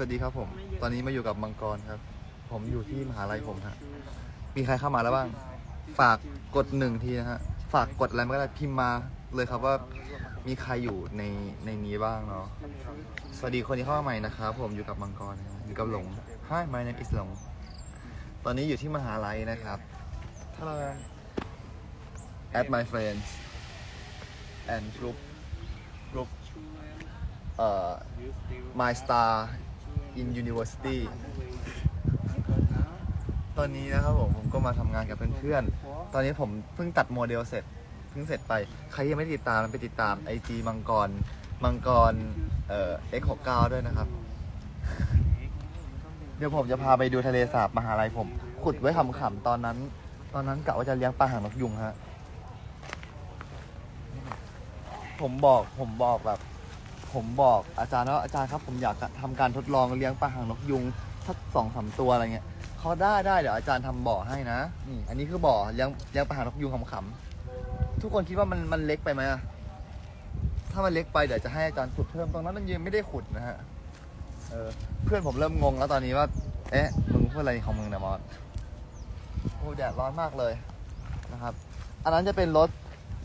สวัสดีครับผม ตอนนี้มาอยู่กับมังกรครับ ผมอยู่ที่มหาลัยผมฮะ มีใครเข้ามาแล้วบ้าง ฝากกดหนึ่งทีนะฮะ ฝากกดอะไรมาก็ได้พิมพ์มาเลยครับว่ามีใครอยู่ในในนี้บ้างเนาะ สวัสดีคนที่เข้ามาใหม่นะครับผมอยู่กับมังกรนะฮะอยู่กับหลง Hi my name is หลง ตอนนี้อยู่ที่มหาลัยนะครับ ถ้าเรา add my friends and group group เอ่อ my star in university ตอนนี้นะครับผมผมก็มาทำงานกับเพื่อนๆ ตอนนี้ผมเพิ่งตัดโมเดลเสร็จ เพิ่งเสร็จไป ใครยังไม่ได้ติดตามไปติดตาม IG มังกร มังกร เอ่อ X69 ด้วยนะครับ เดี๋ยวผมจะพาไปดูทะเลสาบมหาลัยผม ขุดไว้ขำๆตอนนั้น ตอนนั้นกะว่าจะเลี้ยงปลาหางนกยุงฮะ ผมบอกผมบอกแบบ ผมบอกอาจารย์ว่าอาจารย์ครับผมอยากทำการทดลองเลี้ยงปลาหางนกยุงสักสองสามตัวอะไรเงี้ยเขาได้ได้เดี๋ยวอาจารย์ทำบ่อให้นะนี่อันนี้คือบ่อเลี้ยงเลี้ยงปลาหางนกยุงขำๆทุกคนคิดว่ามันมันเล็กไปไหมอะถ้ามันเล็กไปเดี๋ยวจะให้อาจารย์ขุดเพิ่มตรงนั้นมันยังไม่ได้ขุดนะฮะเออเพื่อนผมเริ่มงงแล้วตอนนี้ว่า เอ๊ะมึงพูดอะไรของมึงนะมอสโอ้แดดร้อนมากเลยนะครับ อันนั้นจะเป็นรถ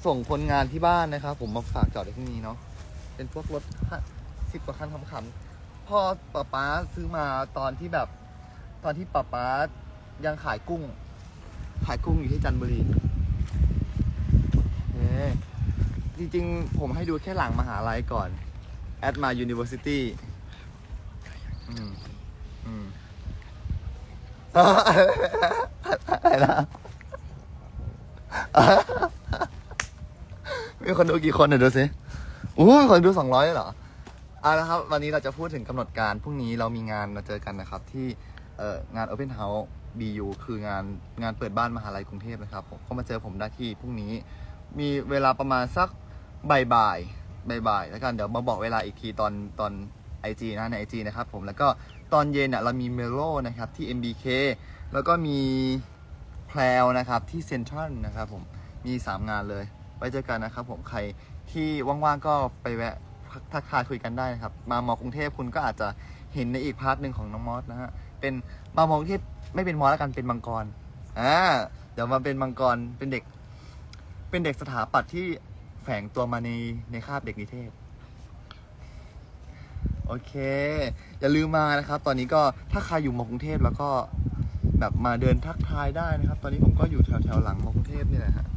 ส่งคนงานที่บ้านนะครับ ผมมาฝากจอดไว้ที่นี่เนาะ เป็นพวกรถสิบกว่าคันขำๆพ่อป๊าป๊าซื้อมาตอนที่แบบ ตอนที่ป๊าป๊ายังขายกุ้ง ขายกุ้งอยู่ที่จันทบุรีเอ๊จริงๆ ผมให้ดูแค่หลังมหาลัยก่อน at my university อืมอืมอะไรนะมีคนดูกี่คนเดี๋ยวดูสิ อู้คนดูสองร้อยเหรออะนะครับ วันนี้เราจะพูดถึงกำหนดการพรุ่งนี้เรามีงานมาเจอกันนะครับ ที่เอ่องาน Open House BU คืองานงานเปิดบ้านมหาลัยกรุงเทพนะครับผมก็มาเจอผมได้ที่พรุ่งนี้ มีเวลาประมาณสักบ่ายบ่ายบ่ายบ่ายแล้วกันเดี๋ยวมาบอกเวลาอีกทีตอนตอน IG นะใน IG นะครับผมแล้วก็ตอนเย็นเน่ยเรามีเมโลนะครับที่ MBK แล้วก็มีแพลวนะครับที่เซ็นทรัลนะครับผมมี 3 งานเลย ไว้เจอกันนะครับผมใครที่ว่างๆก็ไปแวะทักทายคุยกันได้นะครับ มามอกรุงเทพคุณก็อาจจะเห็นในอีกพาร์ทหนึ่งของน้องมอสนะฮะเป็นมามอกรุงเทพไม่เป็นมอสแล้วกันเป็นมังกรอ่าเดี๋ยวมาเป็นมังกรเป็นเด็ก เป็นเด็กสถาปัตย์ที่แฝงตัวมาในในคาบเด็กนิเทศโอเค อย่าลืมมานะครับ ตอนนี้ก็ถ้าใครอยู่มอกรุงเทพแล้วก็แบบมาเดินทักทายได้นะครับ ตอนนี้ผมก็อยู่แถวแถวๆหลังมอกรุงเทพนี่แหละฮะ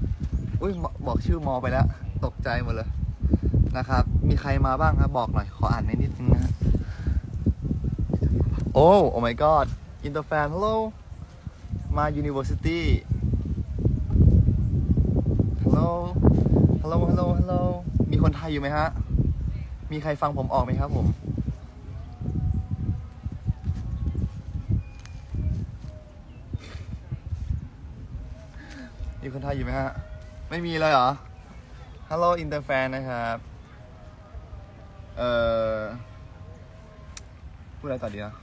อุ้ยบอกชื่อมอไปแล้ว ตกใจหมดเลยนะครับ มีใครมาบ้างครับ บอกหน่อย ขออ่านนิดนึงนะฮะโอ้โอ้ my god inter fan hello มา university hello hello hello hello มีคนไทยอยู่ไหมฮะ มีใครฟังผมออกไหมครับผมมีคนไทยอยู่ไหมฮะ ไม่มีเลยเหรอ Hello Interfan นะครับ เอ่อ พูดอะไรต่อดีนะ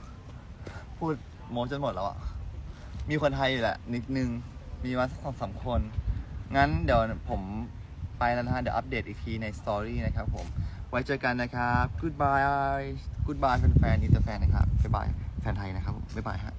พูดโมจนหมดแล้วอะมีคนไทยอยู่แหละ นิดนึง มีมาสักสองสามคน งั้นเดี๋ยวผมไปแล้วนะฮะ เดี๋ยวอัปเดตอีกทีในสตอรี่นะครับผม ไว้เจอกันนะครับ Goodbye Goodbye แฟนๆ Interfan นะครับ บ๊ายบาย แฟนไทยนะครับ บ๊ายบายฮะ